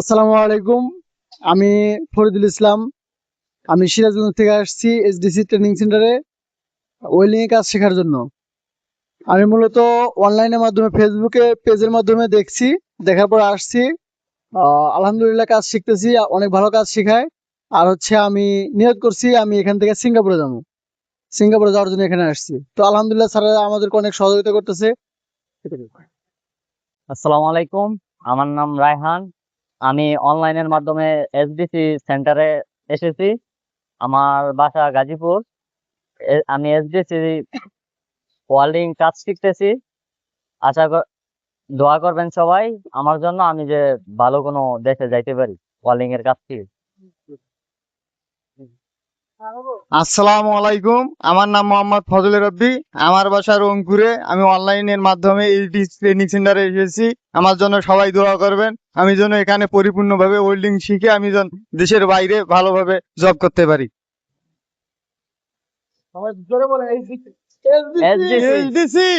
আসসালামু আলাইকুম। আমি ফরিদুল ইসলাম। আমি সিরাজগঞ্জ থেকে আসছি এসডিসি ট্রেনিং সেন্টারে ওয়েল্ডিং এর কাজ শেখার জন্য। আমি মূলত অনলাইনের মাধ্যমে ফেসবুকে পেজের মাধ্যমে দেখছি, দেখার পর আসছি। আলহামদুলিল্লাহ কাজ শিখতেছি, অনেক ভালো কাজ শেখায়। আর হচ্ছে আমি নিয়োগ করছি, আমি এখান থেকে সিঙ্গাপুরে যাব। সিঙ্গাপুরে যাওয়ার জন্য এখানে আসছি। তো আলহামদুলিল্লাহ স্যারেরা আমাদেরকে অনেক সহযোগিতা করতেছে। আসসালামু আলাইকুম। আমার নাম রায়হান। আমি অনলাইনের মাধ্যমে এসডিসি সেন্টারে এসেছি। আমার বাসা গাজীপুর। আমি এসডিসি ওয়েল্ডিং কাজ শিখতেছি। আশা দোয়া করবেন সবাই। আমার জন্য আমি যে ভালো কোনো দেশে যাইতে পারি ওয়েল্ডিং এর কাজ শিখে। আসসালামু আলাইকুম। আমার নাম মোহাম্মদ ফজল রব্বি আমার বাসা রংপুরে আমি অনলাইনের মাধ্যমে এইচডি ট্রেনিং সেন্টারে এসেছি। আমার জন্য সবাই দোয়া করবেন। আমি যেন এখানে পরিপূর্ণভাবে ওয়েল্ডিং শিখে আমি যেন দেশের বাইরে ভালোভাবে জব করতে পারি। আমার জোরে বলে এইচডিসি এইচডিসি